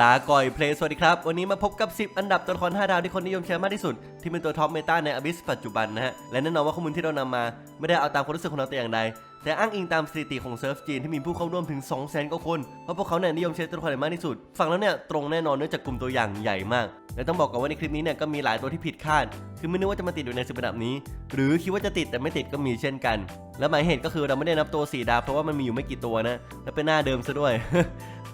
ลาก่อยเพลย์สวัสดีครับ วันนี้มาพบกับ 10 อันดับตัวละคร 5 ดาวที่คนนิยมใช้มากที่สุด ที่เป็นตัวท็อปเมตาในอ b ิสปัจจุบันนะฮะ และแน่นอนว่าข้อมูลที่เรานำมา ไม่ได้เอาตามความรู้สึกของเราแต่อย่างใด แต่อ้างอิงตามสถิติของเซิร์ฟจีนที่มีผู้เข้าร่วมถึง 2 0 0 0 0 0กว่าคน เพราะพวกเขาเนี่ยนิยมใช้ตัวละครไหนมากที่สุดฟังแล้วเนี่ยตรงแน่นอนเนื่องจากกลุ่มตัวอย่างใหญ่มาก และต้องบอกก่อนว่าในคลิปนี้เนี่ยก็มีหลายตัวที่ผิดคาด คือไม่นึกว่าจะมาติดอยู่ในสิบอันดับนี้ หรือคิดว่าจะติดแต่ไม่ติดก็มีเช่นกัน และหมายเหตุก็คือเราไม่ได้นับตัวสีดาวเพราะว่ามันมีอยู่ไม่กี่ตัวนะ และเป็นหน้าเดิมซะด้วย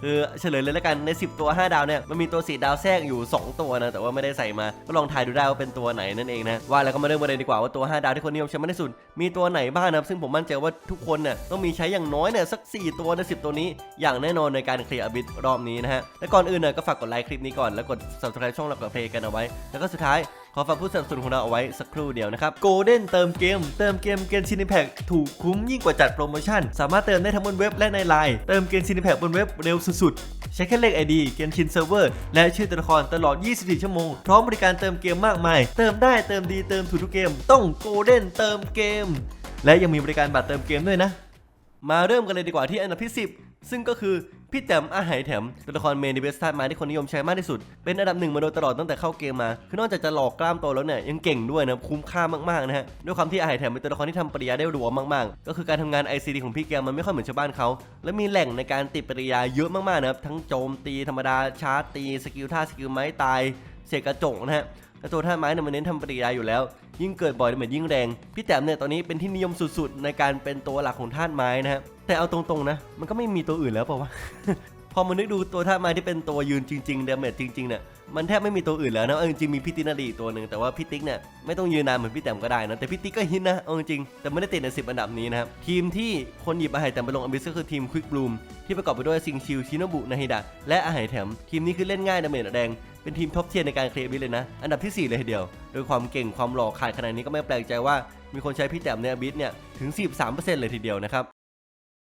คือเฉลยเลยแล้วกันใน 10 ตัว 5 ดาวเนี่ยมันมีตัวสีดาวแทรกอยู่ 2 ตัวนะแต่ว่าไม่ได้ใส่มาก็ลองทายดูได้ว่าเป็นตัวไหนนั่นเองนะว่าแล้วก็มาเริ่มกันเลยดีกว่าว่าตัว 5 ดาวที่คนนิยมใช้มากที่สุดมีตัวไหนบ้างนะซึ่งผมมั่นใจว่าทุกคนเนี่ยต้องมีใช้อย่างน้อยเนี่ยสัก 4 ตัวใน 10 ตัวนี้ อย่างแน่นอนในการเคลียร์อบิทรอบนี้นะฮะและก่อนอื่นเนี่ยก็ฝากกดไลค์คลิปนี้ก่อนแล้วกด subscribe ช่องเรากับเพลงกันเอาไว้ แล้วก็สุดท้าย ขอฝากผู้สนับสนุนของเราเอาไว้สักครู่เดียวนะครับ Golden เติมเกม เติมเกมเกมชินิแพคถูกคุ้มยิ่งกว่าจัดโปรโมชั่น สามารถเติมได้ทั้งบนเว็บและในไลน์เติมเกมชินิแพคบนเว็บเร็วสุดๆใช้แค่เลข ID เกมชินเซิร์ฟเวอร์และชื่อตัวละครตลอด 24 ชั่วโมง พร้อมบริการเติมเกมมากมาย เติมได้เติมดีเติมถูกทุกเกม ต้อง Golden เติมเกม และยังมีบริการบัตรเติมเกมด้วยนะ มาเริ่มกันเลยดีกว่าที่อันดับที่ 10 ซึ่งก็คือ พี่แต้มอาหายแถมตัวละครเมนในเบสตาร์มาที่คนนิยมใช้มากที่สุด เป็นอันดับหนึ่งมาโดยตลอดตั้งแต่เข้าเกมมา คือนอกจากจะหลอกกล้ามโตแล้วเนี่ยยังเก่งด้วยนะคุ้มค่ามากๆนะฮะด้วยความที่อาหายแถมเป็นตัวละครที่ทำปริยาได้รัวมากๆ ก็คือการทำงาน ICD ของพี่แกมันไม่ค่อยเหมือนชาวบ้านเขาและมีแหล่งในการติดปริยาเยอะมากๆนะครับทั้งโจมตีธรรมดาชาร์จตีสกิลท่าสกิลไม้ตายเสกกระจกนะฮะ และตัวท่าไม้เนี่ยมันเน้นทำปฏิกิริยาอยู่แล้ว ยิ่งเกิดบ่อยเหมือนยิ่งแรง พี่แต้มเนี่ยตอนนี้เป็นที่นิยมสุดๆ ในการเป็นตัวหลักของธาไม้นะฮะแต่เอาตรงๆนะ มันก็ไม่มีตัวอื่นแล้วเปล่าวะพอมานึกดูตัวธาไม้ที่เป็นตัวยืนจริงๆเดเมจจริงๆเนี่ยมันแทบไม่มีตัวอื่นแล้วนะเอาจริงมีพี่ติ๊กนาดีตัวหนึ่งแต่ว่าพี่ติ๊กเนี่ยไม่ต้องยืนนานเหมือนพี่แต้มก็ได้นะแต่พี่ติ๊กก็ฮิตนะเอาจริงแต่ไม่ได้ติดใน10อันดับนี้นะครับทีมที่คนหยิบอาหารแต้มไปลงอบิสก็คือทีมควิกบลูมที่ประกอบไปด้วยซิงชิวชิโนบุนาฮิดะและอาหารแถมทีมนี้คือเล่นง่ายดาเมจแรง เป็นทีมท็อปเทียร์ในการเคลียร์บิสเลยนะ อันดับที่ 4 เลยทีเดียว โดยความเก่งความหล่อขาดขนาดนี้ก็ไม่แปลกใจว่ามีคนใช้พี่แต้มในบิสเนี่ยถึง 43%เลยทีเดียวนะครับ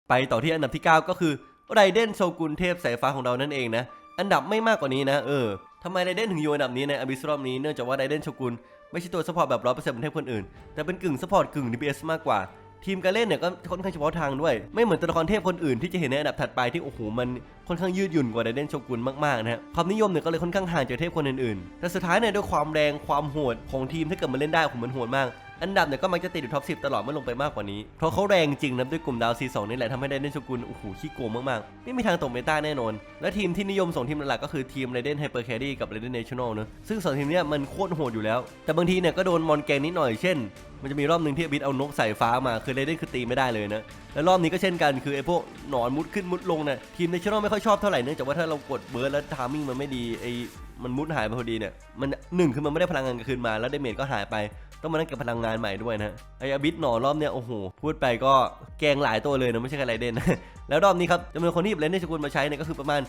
ไปต่อที่อันดับที่ 9 ก็คือไรเดนโชกุนเทพสายฟ้าของเรานั่นเองนะ อันดับไม่มากกว่านี้นะ เออทำไมไรเดนถึงอยู่อันดับนี้ในอบิสรอบนี้เนื่องจากว่าไรเดนโชกุนไม่ใช่ตัวซัพพอร์ตแบบร้อยเปอร์เซ็นต์เหมือนเทพคนอื่น แต่เป็นกึ่งซัพพอร์ตกึ่ง DPS มากกว่า ทีมการเล่นเนี่ยก็ค่อนข้างเฉพาะทางด้วย ไม่เหมือนตัวละครเทพคนอื่นที่จะเห็นในอันดับถัดไปที่โอ้โหมันค่อนข้างยืดหยุ่นกว่าไดเดนโชกุนมากๆนะฮะความนิยมเนี่ยก็เลยค่อนข้างห่างจากเทพคนอื่นๆ แต่สุดท้ายเนี่ยด้วยความแรงความโหดของทีมถ้าเกิดมันเล่นได้ผมมันโหดมาก อันดับเนี่ยก็มักจะติดอยู่ท็อป10ตลอดไม่ลงไปมากกว่านี้ เพราะเขาแรงจริงนะด้วยกลุ่มดาวซีสองนี่แหละทำให้ไดเดนโชกุนโอ้โหขี้โกงมากๆ ไม่มีทางตกเมตาแน่นอน และทีมที่นิยมส่งทีมหลักก็คือทีมไรเดนไฮเปอร์แครี่กับไรเดนเนชั่นแนลนะซึ่งสองทีมเนี้ยมันโคตรโหดอยู่แล้ว แต่บางทีเนี่ยก็โดนมอนแกงนิดหน่อยเช่น มันจะมีรอบหนึ่งที่บิดเอานกสายฟ้ามาคือไรเดนคือตีไม่ได้เลยนะแล้วรอบนี้ก็เช่นกันคือไอ้พวกหนอนมุดขึ้นมุดลงเนี่ยทีมเนชั่นแนลไม่ค่อยชอบเท่าไหร่เนื่องจากว่าถ้าเรากดเบิร์ดแล้วทามมิ่งมันไม่ดีไอ มันมุดหายไปพอดีเนี่ยมันหนึ่งคือมันไม่ได้พลังงานคืนมาแล้วเดเมจก็หายไปต้องมานั่งเก็บพลังงานใหม่ด้วยนะไอ้อบิดหนอรอบเนี่ยโอ้โหพูดไปก็แกงหลายตัวเลยนะไม่ใช่แค่ไรเดนแล้วรอบนี้ครับจำนวนคนที่หยิบเลนส์ในสกุลมาใช้เนี่ยก็คือประมาณ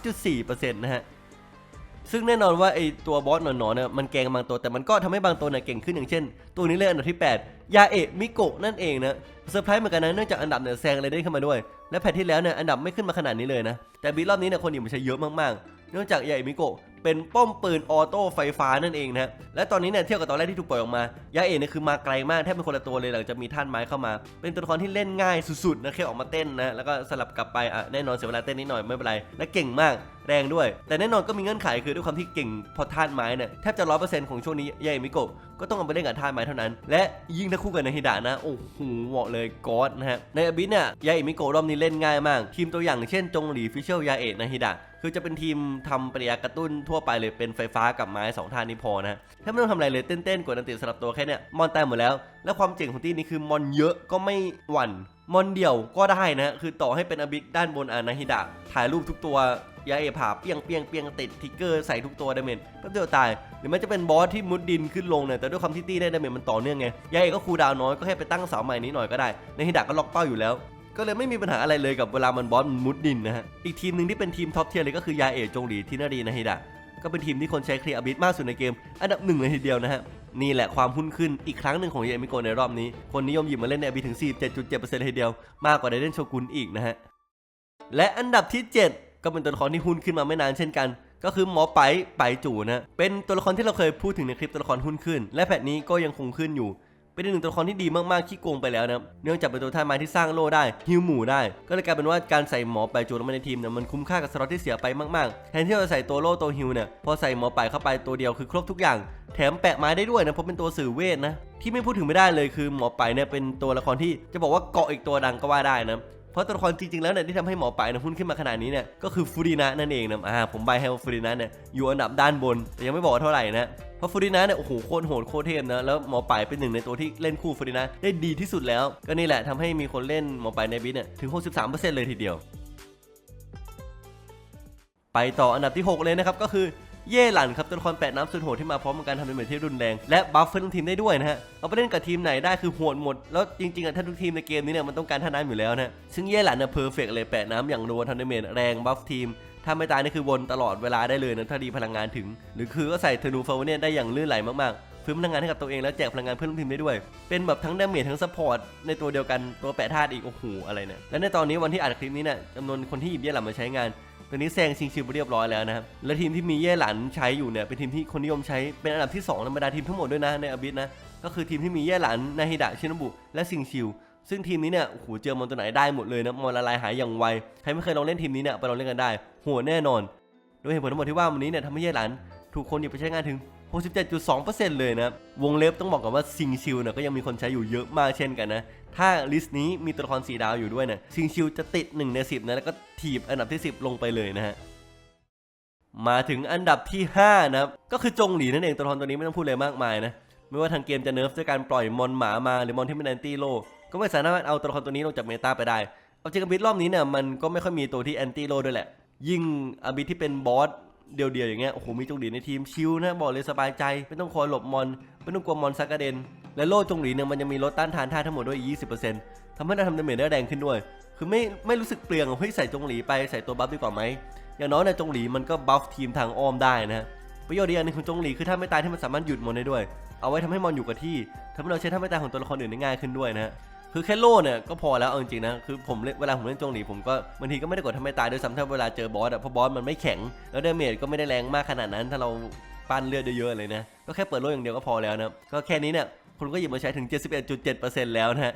43.4%นะฮะซึ่งแน่นอนว่าไอตัวบอสหนอนๆเนี่ยมันแกงบางตัวแต่มันก็ทำให้บางตัวเนี่ยเก่งขึ้นอย่างเช่น ตัวนี้เลยอันดับที่ 8 ยาเอะมิโกะนั่นเองนะเซอร์ไพรส์เหมือนกันนะเนื่องจากอันดับเนี่ยแซงเลยได้ขึ้นมาด้วย และแพทที่แล้วเนี่ยอันดับไม่ขึ้นมาขนาดนี้เลยนะแต่บีรอบนี้เนี่ยคนหยิบมาใช้เยอะมาก เนื่องจากยาเอะมิโกะเป็นป้อมปืนออโต้ไฟฟ้านั่นเองนะและตอนนี้เนี่ยเทียบกับตอนแรกที่ถูกปล่อยออกมายาเอะเนี่ยคือมาไกลมากแทบเป็นคนละตัวเลยหลังจากมีท่านไม้เข้ามา เป็นตัวละครที่เล่นง่ายสุดๆนะแค่ออกมาเต้นนะแล้วก็สลับกลับไปอะแน่นอนเสียเวลาเต้นนิดหน่อยไม่เป็นไรและเก่งมากแรงด้วย แต่แน่นอนก็มีเงื่อนไขคือด้วยความที่เก่งพอธาตุไม้เนี่ยแทบจะร้อยเปอร์เซ็นต์ของช่วงนี้ยาเอมิโกะก็ต้องเอาไปเล่นกับธาตุไม้เท่านั้น และยิ่งถ้าคู่กับนาฮิดะนะโอ้โหเหมาะเลยก๊อดนะฮะในอบิสเนี่ยยาเอมิโกะรอบนี้เล่นง่ายมากทีมตัวอย่างเช่นจงหลีฟิชเชลยาเอนาฮิดะ คือจะเป็นทีมทำปริยากระตุ้นทั่วไปเลยเป็นไฟฟ้ากับไม้สองท่านี้พอนะแทบไม่ต้องทำอะไรเลยเต้นๆกดอันติสลับตัวแค่เนี้ยมอนตายหมดแล้ว และความเจ๋งของที่นี้คือมอนเยอะก็ไม่หวั่นมอนเดี่ยวก็ได้นะคือต่อให้เป็นอบิกด้านบนอานาฮิดะถ่ายรูปทุกตัวยาเอผ่าเปียงเปียงเปียงติดทิกเกอร์ใส่ทุกตัวดาเมจแป๊บเดียวตาย หรือแมันจะเป็นบอสที่มุดดินขึ้นลงเนี่ยแต่ด้วยความที่ตี้ได้ดาเมจมันต่อเนื่องไงยาเอก็คูดาวน้อยก็แค่ไปตั้งเสาใหม่นี้หน่อยก็ได้นาฮิดะก็ล็อกเป้าอยู่แล้ว ก็เลยไม่มีปัญหาอะไรเลยกับเวลามันบอสมันมุดดินนะฮะ อีกทีมหนึ่งที่เป็นทีมท็อปเทียร์เลยก็คือยาเอจงหลีทินารีนาฮิดะก็เป็นทีมที่คนใช้เคลียร์อบิสมากสุดในเกม อันดับหนึ่งเลยทีเดียวนะฮะ นี่แหละความหุ้นขึ้นอีกครั้งหนึ่งของยามิโกในรอบนี้ คนนิยมหยิบมาเล่นในอบิถึง 47.7%เลยทีเดียว มากกว่าไดเดนโชกุนอีกนะฮะ และอันดับที่ 7 ก็เป็นตัวละครที่หุ้นขึ้นมาไม่นานเช่นกันก็คือหมอไปไปจู่นะ เป็นตัวละครที่เราเคยพูดถึงในคลิปตัวละครหุ้นขึ้น และแพทนี้ก็ยังคงขึ้นอยู่ เป็นอีกหนึ่งตัวละครที่ดีมากๆที่โกงไปแล้วนะเนื่องจากเป็นตัวท่าไม้ที่สร้างโล่ได้ฮิวหมู่ได้ ก็เลยกลายเป็นว่าการใส่หมอไปจูลงมาในทีมเนี่ยมันคุ้มค่ากับสล็อตที่เสียไปมากๆแทนที่เราจะใส่ตัวโล่ตัวฮิวเนี่ยพอใส่หมอไปเข้าไปตัวเดียวคือครบทุกอย่าง แถมแปะไม้ได้ด้วยนะเพราะเป็นตัวสื่อเวทนะที่ไม่พูดถึงไม่ได้เลยคือหมอไปเนี่ยเป็นตัวละครที่จะบอกว่าเกาะอีกตัวดังก็ว่าได้นะเพราะตัวละครจริงๆแล้วเนี่ยที่ทำให้หมอปลายนี่ยหุ้นขึ้นมาขนาดนี้เนี่ยก็คือฟูรินะนั่นเองนะอ่าผมใบให้ว่าฟูรินะเนี่ยอยู่อันดับด้านบนแต่ยังไม่บอกเท่าไหร่นะ เพราะฟูรินะเนี่ยโอ้โหโคตรโหดโคตรเทพนะแล้วหมอปลายเป็นหนึ่งในตัวที่เล่นคู่ฟูรินะได้ดีที่สุดแล้ว ก็นี่แหละทำให้มีคนเล่นหมอปลายในบิทเนี่ยถึง 63%เลยทีเดียว ไปต่ออันดับที่ 6 เลยนะครับก็คือเย่หลันครับตัวละครแปดน้ำสุดโหดที่มาพร้อมกับการทำดาเหมจที่รุนแรง และบัฟเฟอร์ทีมได้ด้วยนะฮะเอาไปเล่นกับทีมไหนได้คือโหดหมด แล้วจริงๆอะถ้าทุกทีมในเกมนี้เนี่ยมันต้องการท่าน้ำอยู่แล้วนะซึ่งเย่หลันเนี่ยเพอร์เฟกเลยแปดน้ำอย่างรัวทำดเมจแรงบัฟทีม ถ้าไม่ตายนี่คือวนตลอดเวลาได้เลยนะถ้าดีพลังงานถึง หรือคือก็ใส่เทนูฟาวเนี่ยได้อย่างลื่นไหลมากๆฟื้นพลังงานให้กับตัวเองแล้วแจกพลังงานเพื่อนร่วมทีมได้ด้วย เป็นแบบทั้งดาเมจทั้งซัพพอร์ตในตัวเดียวกันตัวแปะธาตุอีกโอ้โหอะไรเนี่ยและในตอนนี้วันที่อัดคลิปนี้เนี่ยจำนวนคนที่หยิบเย่หลันมาใช้งานตอนนี้แซงชิงชิวไปเรียบร้อยแล้วนะครับ และทีมที่มีเย่หลันใช้อยู่เนี่ยเป็นทีมที่คนนิยมใช้เป็นอันดับที่2ในบรรดาทีมทั้งหมดด้วยนะในอบิสนะ ก็คือทีมที่มีเย่หลันนาฮิดะชินบุ และซิงชิว ซึ่งทีมนี้เนี่ยโหเจอมอนตัวไหนได้หมดเลยนะมอนละลายหายอย่างไวใครไม่เคยลองเล่นทีมนี้เนี่ยไปลองเล่นกันได้โหดแน่นอนโดยเหตุผลทั้งหมดที่ว่าวันนี้เนี่ยทำให้เย่หลันถูกคนหยิบไปใช้งานถึง 67.2%เลยนะวงเล็บต้องบอกกันว่าซิงชิวเนี่ยก็ยังมีคนใช้อยู่เยอะมากเช่นกันนะ ถ้าลิสต์นี้มีตัวละครสีดาวอยู่ด้วยเนี่ยซิงชิวจะติด 1 ใน 10 นะ แล้วก็ถีบอันดับที่ 10 ลงไปเลยนะฮะมาถึงอันดับที่ 5 นะครับ ก็คือจงหลีนั่นเองตัวละครตัวนี้ไม่ต้องพูดเลยมากมายนะไม่ว่าทางเกมจะเนิร์ฟด้วยการปล่อยมอนหมามาหรือมอนที่เป็นแอนตี้โล ก็ไม่สามารถเอาตัวละครตัวนี้ลงจากเมตาไปได้ เอาจริงกับบิทรอบนี้เนี่ยมันก็ไม่ค่อยมีตัวที่แอนตี้โลด้วยแหละ ยิ่งอบิทที่เป็นบอสเดียวๆอย่างเงี้ย โอ้โห มีจงหลีในทีมชิลนะบอกเลยสบายใจ ไม่ต้องคอยหลบมอน ไม่ต้องกลัวมอนซักกระเด็น และโล่จงหลีเนี่ยมันยังมีลดต้านทานท่าทั้งหมดด้วย 20%ทำให้เราทำดาเมจได้แรงขึ้นด้วย คือไม่ไม่รู้สึกเปลืองเฮ้ยใส่จงหลีไปใส่ตัวบัฟดีกว่าไหม อย่างน้อยเนี่ยจงหลีมันก็บัฟทีมทางอ้อมได้นะประโยชน์อีกอย่างนึงของจงหลีคือถ้าไม่ตายที่มันสามารถหยุดมอนได้ด้วย เอาไว้ทำให้มอนอยู่กับที่ทำให้เราใช้ท่าไม่ตายของตัวละครอื่นได้ง่ายขึ้นด้วยนะ คือแค่โล่เนี่ยก็พอแล้วเอาจริงๆนะคือผมเล่นเวลาผมเล่นจงหลีผมก็บางทีก็ไม่ได้กดทำให้ตายด้วยซ้ำถ้าเวลาเจอบอสอะเพราะบอสมันไม่แข็งแล้วเดาเมจก็ไม่ได้แรงมากขนาดนั้น ถ้าเราปั้นเลือดเยอะๆเลยนะก็แค่เปิดโล่อย่างเดียวก็พอแล้วนะก็แค่นี้เนี่ยคุณก็หยิบมาใช้ถึง 71.7%แล้วนะ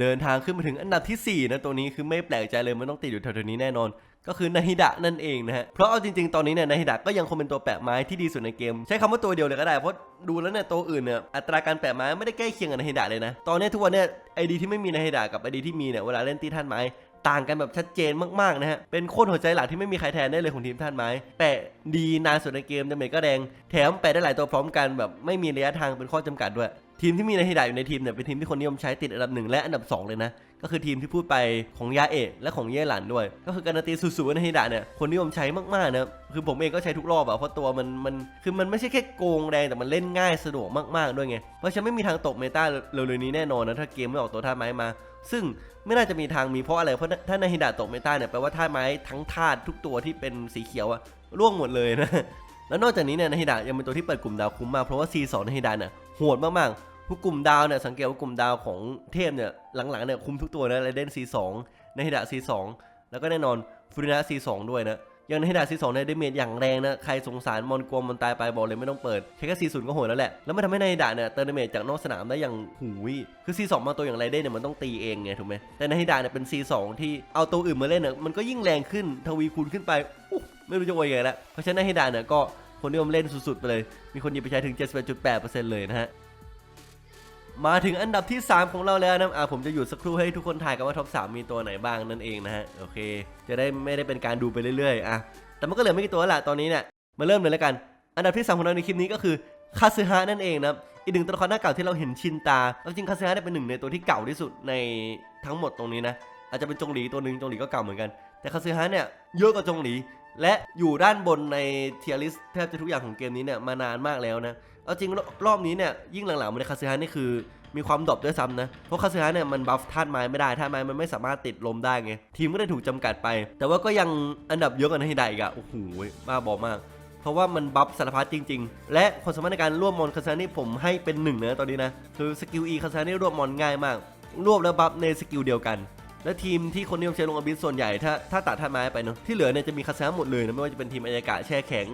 เดินทางขึ้นมาถึงอันดับที่ 4 นะตัวนี้คือไม่แปลกใจเลยมันต้องติดอยู่แถวๆนี้แน่นอน ก็คือนาฮิดะนั่นเองนะฮะ เพราะเอาจริงๆ ตอนนี้เนี่ยนาฮิดะก็ยังคงเป็นตัวแปะไม้ที่ดีสุดในเกม ใช้คำว่าตัวเดียวเลยก็ได้ เพราะดูแล้วเนี่ยตัวอื่นเนี่ยอัตราการแปะไม้ไม่ได้ใกล้เคียงกับนาฮิดะเลยนะ ตอนนี้ทุกวันเนี่ยไอดีที่ไม่มีนาฮิดะกับไอดีที่มีเนี่ยเวลาเล่นตีท่านไม้ต่างกันแบบชัดเจนมากๆนะฮะ เป็นโคตรหัวใจหลักที่ไม่มีใครแทนได้เลยของทีมท่านไม้ แปะดีนานสุดในเกมดาเมจก็แดง แถมแปะได้หลายตัวพร้อมกันแบบไม่มีระยะทางเป็นข้อจำกัดด้วย ทีมที่มีนาฮิดะอยู่ในทีมเนี่ยเป็นทีมที่คนนิยมใช้ติดอันดับหนึ่งและอันดับสองเลยนะ ก็คือทีมที่พูดไปของยาเอะและของเย่หลันด้วย ก็คือการันตีสุดๆว่านาฮิดะเนี่ยคนนิยมใช้มากๆนะคือผมเองก็ใช้ทุกรอบอะเพราะตัวมันมันคือมันไม่ใช่แค่โกงแรงแต่มันเล่นง่ายสะดวกมากๆด้วยไงเพราะฉันไม่มีทางตกเมตาเร็วๆนี้แน่นอนนะถ้าเกมไม่ออกตัวท่าไม้มา ซึ่งไม่น่าจะมีทางมีเพราะอะไรเพราะถ้านาฮิดะตกเมตาเนี่ยแปลว่าท่าไม้ทั้งธาตุทุกตัวที่เป็นสีเขียวอะร่วงหมดเลยนะ แล้วนอกจากนี้เนี่ยนาฮิดะยังเป็นตัวที่เปิดกลุ่มดาวคุ้มมากเพราะว่า C2 นาฮิดะเนี่ยโหดมากๆทุกกลุ่มดาวเนี่ยสังเกตว่ากลุ่มดาวของเทพเนี่ยหลังๆเนี่ยคุ้มทุกตัวนะไรเดน C2 นาฮิดะ C2 แล้วก็แน่นอนฟูรินะ C2 ด้วยนะอย่างนาฮิดะ C2 ในเดเมจอย่างแรงนะ ใครสงสารมอนกลัวมอนตายไปบอกเลยไม่ต้องเปิด แค่แค่ C0 ก็โหดแล้วแหละ แล้วมันทำให้นาฮิดะเนี่ยเติมเดเมจจากนอกสนามได้อย่างหูยคือ C2 บางมาตัวอย่างไรเดนเนี่ยมันต้องตีเองไงถูกไหมแต่นาฮิดะเนี่ยเป็น C2 ที่เอาตัวอื่นมาเล่นเนี่ยมันก็ยิ่งแรงขึ้นทวีคูณขึ้นไปอุ๊ย ไม่รู้จะโวยยังไงแล้วเพราะฉะนั้นนาฮิดะเนี่ยก็คนนิยมเล่นสุดๆไปเลย มีคนหยิบไปใช้ถึง71.8%เลยนะฮะมาถึงอันดับที่ 3 ของเราแล้วนะอ่าผมจะหยุดสักครู่ให้ทุกคนถ่ายกันว่าท็อป3มีตัวไหนบ้างนั่นเองนะฮะโอเค จะได้ไม่ได้เป็นการดูไปเรื่อยๆอะแต่มันก็เหลือไม่กี่ตัวแล้วล่ะตอนนี้เนี่ยมาเริ่มเลยแล้วกัน อันดับที่3ของเราในคลิปนี้ก็คือคาซึฮะนั่นเองนะครับอีกหนึ่งตัวละครหน้าเก่าที่เราเห็นชินตาเอาจริงคาซึฮะเนี่ยเป็นหนึ่งในตัวที่เก่าที่สุดในทั้งหมดตรงนี้นะอาจจะเป็นจงหลีตัวหนึ่งจงหลีก็เก่าเหมือนกัน แต่คาซึฮะเนี่ยเยอะกว่าจงหลี และอยู่ด้านบนในเทียริสแทบจะทุกอย่างของเกมนี้เนี่ยมานานมากแล้วนะ เอาจริงรอบนี้เนี่ยยิ่งหลังๆมาในคาซึฮะนี่คือมีความดรอปด้วยซ้ำนะ เพราะคาซึฮะเนี่ยมันบัฟธาตุไม้ไม่ได้ธาตุไม้มันไม่สามารถติดลมได้ไง ทีมก็ได้ถูกจำกัดไป แต่ว่าก็ยังอันดับเยอะกว่านาฮิดะอีกอะโอ้โหบ้าบอมาก เพราะว่ามันบัฟสารพัดจริง ๆ และความสามารถในการรวมมอนคาซานี่ผมให้เป็นหนึ่งนะตอนนี้นะคือสกิล E คาซานี่รวบมอนง่ายมากรวบแล้วบัฟในสกิลเดียวกัน และทีมที่คนนิยมใช้ลงอบิสส่วนใหญ่ถ้าถ้าตัดท่าไม้ไปเนาะที่เหลือเนี่ยจะมีคาซาหมดเลยนะไม่ว่าจะเป็นทีมอายากะแช่แข็ง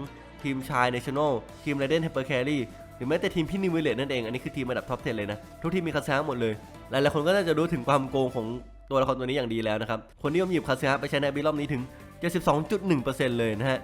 ทีมชายเนชั่นแนลทีมไรเดนเฮเปอร์แครี่หรือแม้แต่ทีมพี่นิวเวเลตนั่นเองอันนี้คือทีมระดับท็อป10เลยนะทุกทีมมีคาซึฮะหมดเลยหลายๆคนก็น่าจะรู้ถึงความโกงของตัวละครตัวนี้อย่างดีแล้วนะครับคนนิยมหยิบคาซึฮะไปใช้ในบีรอบนี้ถึง 72.1%เลยนะฮะ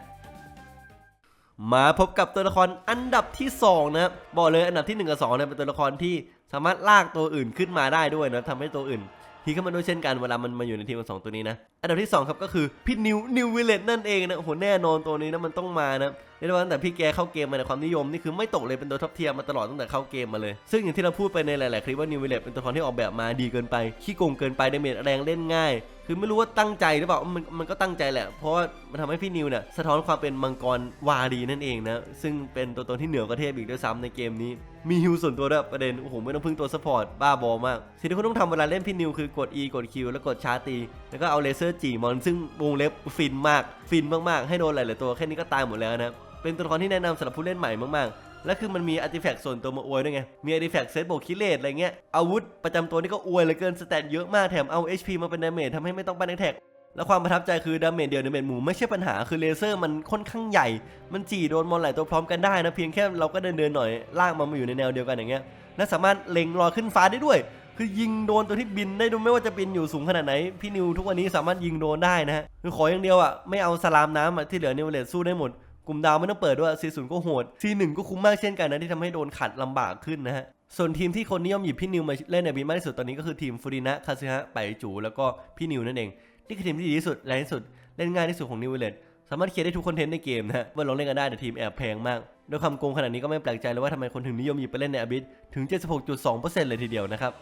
มาพบกับตัวละครอันดับที่2นะครับบอกเลยอันดับที่1กับ2เนี่ยเป็นตัวละครที่สามารถลากตัวอื่นขึ้นมาได้ด้วยนะทำให้ตัวอื่น ทีขึ้นมาด้วยเช่นกันเวลามันมาอยู่ในทีมสองตัวนี้นะ อันดับที่ 2 ครับก็คือพี่นิวนิววิลเลตนั่นเองนะโหแน่นอนตัวนี้นะมันต้องมานะ เรียกได้ว่าตั้งแต่พี่แกเข้าเกมมาในความนิยมนี่คือไม่ตกเลยเป็นตัวท็อปเทียร์มาตลอดตั้งแต่เข้าเกมมาเลย ซึ่งอย่างที่เราพูดไปในหลาย ๆ คลิปว่านิวเวลเลตเป็นตัวละครที่ออกแบบมาดีเกินไปขี้โกงเกินไปดาเมจแรงเล่นง่าย คือไม่รู้ว่าตั้งใจหรือเปล่ามันมันก็ตั้งใจแหละ เพราะว่ามันทำให้พี่นิวเนี่ยสะท้อนความเป็นมังกรวารีนั่นเองนะซึ่งเป็นตัวตนที่เหนือกว่าเทพอีกด้วยซ้ำในเกมนี้มีฮิวส่วนตัวด้วยประเด็นโอ้โหไม่ต้องพึ่งตัวซัพพอร์ตบ้าบอมากสิ่งที่คุณต้องทำเวลาเล่นพี่นิวคือกด E กด Q แล้วกดชาร์ตี แล้วก็เอาเลเซอร์จีมอนซึ่งวงเล็บฟินมากฟินมาก ๆ ให้โดนหลาย ๆ ตัวแค่นี้ก็ตายหมดแล้วนะ เป็นตัวละครที่แนะนำสำหรับผู้เล่นใหม่มากๆ และคือมันมีอาร์ติแฟกต์ส่วนตัวมาอวยด้วยไง มีอาร์ติแฟกต์เซตโบกคิเลตอะไรเงี้ย อาวุธประจำตัวนี่ก็อวยเหลือเกิน สแตทเยอะมาก แถมเอา HP มาเป็นดาเมจทำให้ไม่ต้องปั้นแท็กแล้วความประทับใจคือดาเมจเดียวดาเมจหมู่ไม่ใช่ปัญหาคือเลเซอร์มันค่อนข้างใหญ่ มันจี่โดนมอนหลายตัวพร้อมกันได้นะเพียงแค่เราก็เดินเดินๆหน่อยลากมันมาอยู่ในแนวเดียวกันอย่างเงี้ยและสามารถเล็งรอยขึ้นฟ้าได้ด้วย คือยิงโดนตัวที่บินได้ด้วยไม่ว่าจะบินอยู่สูงขนาดไหนพี่นิวทุกวันนี้สามารถยิงโดนได้นะฮะคือขออย่างเดียวอะไม่เอาสลามน้ำที่เหลือนิวเลตสู้ได้หมด กลุ่มดาวไม่ต้องเปิดด้วยซีศูนย์ก็โหดซีหนึ่งก็คุ้มมากเช่นกันนะที่ทำให้โดนขัดลำบากขึ้นนะฮะส่วนทีมที่คนนิยมหยิบพี่นิวมาเล่นในบีมากที่สุดตอนนี้ก็คือทีมฟูรินะคาซึฮะไปจูแล้วก็พี่นิวนั่นเองนี่คือทีมที่ดีที่สุดแรงที่สุดเล่นง่ายที่สุดของนิวเวเลตสามารถเคลียร์ได้ทุกคอนเทนต์ในเกมนะฮะว่าลองเล่นกันได้แต่ทีมแอบแพงมากด้วยความโกงขนาดนี้ก็ไม่แปลกใจเลยว่าทำไมคนถึงนิยมหยิบไปเล่นในอบิสถึง 76.2%เลยทีเดียวนะครับ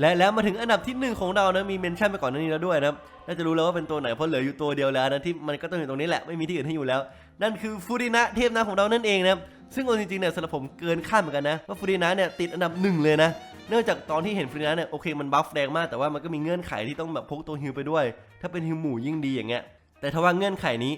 และแล้วมาถึงอันดับที่หนึ่งของเรานะมีเมนชั่นไปก่อนหน้านี้แล้วด้วยนะน่าจะรู้แล้วว่าเป็นตัวไหนเพราะเหลืออยู่ตัวเดียวแล้วนะที่มันก็ต้องอยู่ตรงนี้แหละไม่มีที่อื่นให้อยู่แล้ว นั่นคือฟูรินะเทพนาของเรานั่นเองนะซึ่งจริงๆเนี่ยสำหรับผมเกินคาดเหมือนกันนะว่าฟูรินะเนี่ยติดอันดับหนึ่งเลยนะเนื่องจากตอนที่เห็นฟูรินะเนี่ยโอเคมันบัฟแรงมากแต่ว่ามันก็มีเงื่อนไขที่ต้องแบบพกตัวฮิวไปด้วย ถ้าเป็นฮิวหมู่ยิ่งดีอย่างเงี้ยแต่ถ้าว่าเงื่อนไขนี้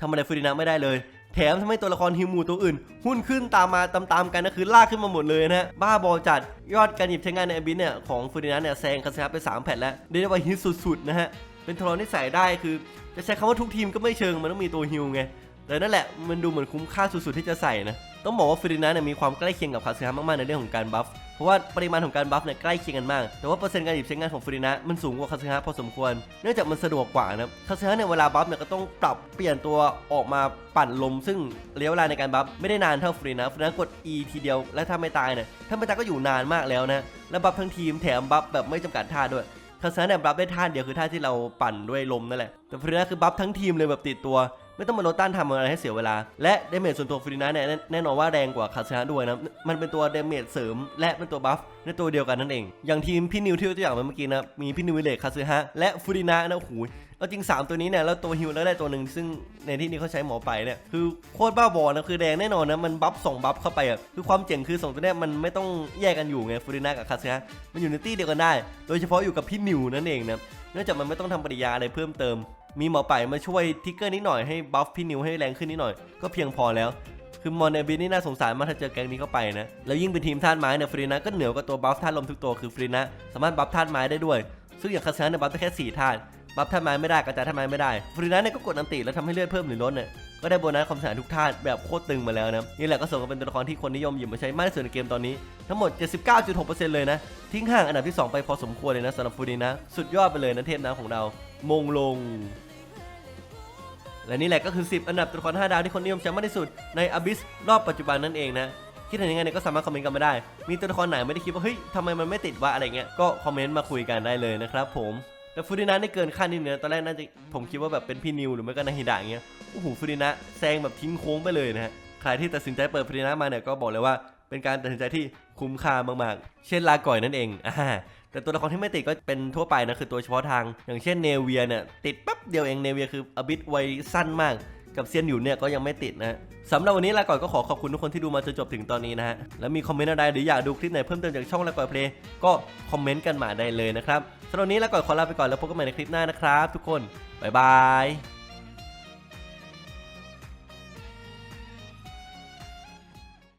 ทำอะไรฟูรินะไม่ได้เลย แถมทำให้ตัวละครฮิวมูตัวอื่น หุ้นขึ้นตามมาตามๆกันนะคือลากขึ้นมาหมดเลยนะฮะบ้าบอจัดยอดการหยิบใช้งานในอบินเนี่ยของฟูรินะเนี่ยแซงคาเซาไป 3 แผ่นแล้วเรียกได้ว่าฮิตสุดๆนะฮะเป็นตัวละครที่ใส่ได้คือ จะใช้คำว่าทุกทีมก็ไม่เชิงมันต้องมีตัวฮิวไงแต่นั่นแหละมันดูเหมือนคุ้มค่าสุดๆที่จะใส่นะต้องบอกว่าฟูรินะเนี่ยมีความใกล้เคียงกับคาซึฮะมากๆในเรื่องของการบัฟ ราะว่าปริมาณของการบัฟเนี่ยใกล้เคียงกันมาก แต่ว่าเปอร์เซ็นต์การหยิบใช้งานของฟูรินะมันสูงกว่าคาซึฮะพอสมควร เนื่องจากมันสะดวกกว่านะคาซึฮะเนี่ยเวลาบัฟเนี่ยก็ต้องปรับเปลี่ยนตัวออกมาปั่นลม ซึ่งระยะเวลาในการบัฟไม่ได้นานเท่าฟูรินะฟูรินะกด E ทีเดียวและถ้าไม่ตายเนี่ยถ้าไม่ตายก็อยู่นานมากแล้วนะและบัฟทั้งทีมแถมบัฟแบบไม่จำกัดท่าด้วยคาซึฮะเนี่ยบัฟได้ท่าเดียวคือท่าที่เราปั่นด้วยลมนั่นแหละแต่ฟูรินะคือบัฟทั้งทีมเลยแบบติดตัว ไม่ต้องมาลดต้านทำอะไรให้เสียเวลา และเดเมจส่วนตัวฟูรินะเนี่ยแน่นอนว่าแรงกว่าคาซึฮะด้วยนะ มันเป็นตัวเดเมจเสริม และเป็นตัวบัฟในตัวเดียวกันนั่นเอง อย่างทีมพี่นิวที่ยกตัวอย่างเมื่อกี้นะ มีพี่นิวเลตคาซึฮะและฟูรินะนะโอ้โหเอาจริง 3 ตัวนี้เนี่ยแล้วตัวฮิวแล้วได้ตัวหนึ่งซึ่งในที่นี้เขาใช้หมอไปเนี่ยคือโคตรบ้าบอนะคือแดงแน่นอนนะมันบัฟสองบัฟเข้าไปอะคือความเจ๋งคือสองตัวเนี้ยมันไม่ต้องแยกกันอยู่ไงฟูรินะกับคาซึฮะมันอยู่ในตี้เดียวกันได้ โดยเฉพาะอยู่กับพี่นิวนั่นเองนะเนื่องจากมันไม่ต้องทำปฏิยาอะไรเพิ่มเติม มีหมอไปมาช่วยทิกเกอร์นิดหน่อยให้บัฟพี่นิวให้แรงขึ้นนิดหน่อยก็เพียงพอแล้วคือมอนเนบินนี่น่าสงสารมากถ้าเจอแก๊งนี้เข้าไปนะ แล้วยิ่งเป็นทีมธาตุไม้เนี่ยฟรีนะก็เหนือกว่าตัวบัฟธาตุลมทุกตัวคือฟรีนะสามารถบัฟธาตุไม้ได้ด้วย ซึ่งอย่างคาเซนเนี่ยบัฟได้แค่สี่ธาตุบัฟธาตุไม้ไม่ได้กระจายธาตุไม้ไม่ได้ฟรีนะเนี่ยก็กดอันติแล้วทำให้เลือดเพิ่มหรือลดเนี่ย ก็ได้โบนัสความสามารถทุกธาตุแบบโคตรตึงมาแล้วนะนี่แหละก็สมกับเป็นตัวละครที่คนนิยมหยิบมาใช้มากที่สุดในเกมตอนนี้ทั้งหมด 79.6%เลยนะ ทิ้งห่างอันดับที่ 2 ไปพอสมควรเลยนะสำหรับฟูดีนะ สุดยอดไปเลยนะเทพนะของเรา มงลง และนี่แหละก็คือ 10 อันดับตัวละคร5ดาวที่คนนิยมใช้มากที่สุดในอบิสรอบปัจจุบันนั่นเองนะคิดเห็นยังไงเนี่ยก็สามารถคอมเมนต์กันมาได้ มีตัวละครไหนไม่ได้คิดว่าเฮ้ยทำไมมันไม่ติดวะอะไรเงี้ย ก็คอมเมนต์มาคุยกันได้เลยนะครับผม แต่ฟูดินะได้เกินคาดนิดนึงตอนแรกน่าจะผมคิดว่าแบบเป็นพี่นิวหรือไม่ก็นาฮิดะอย่างเงี้ยโอ้โหฟูดินะแซงแบบทิ้งโค้งไปเลยนะฮะใครที่ตัดสินใจเปิดฟูดินะมาเนี่ยก็บอกเลยว่าเป็นการตัดสินใจที่คุ้มค่ามากๆ เช่นลาก่อยนั่นเองอ่าแต่ตัวละครที่ไม่ติดก็เป็นทั่วไปนะคือตัวเฉพาะทาง อย่างเช่นเนเวียเนี่ยติดปั๊บเดียวเองเนเวียคืออบิทไวสั้นมาก กับเซียนอยู่เนี่ยก็ยังไม่ติดนะฮะสำหรับวันนี้ลาก่อยก็ขอขอบคุณทุกคนที่ดูมาจนจบถึงตอนนี้นะฮะ แล้วมีคอมเมนต์อะไรหรืออยากดูคลิปไหนเพิ่มเติมจากช่องลาก่อยเพลย์ก็คอมเมนต์กันมาได้เลยนะครับสำหรับวันนี้ลาก่อยขอลาไปก่อนแล้วพบกันใหม่ในคลิปหน้านะครับ ทุกคนบ๊ายบาย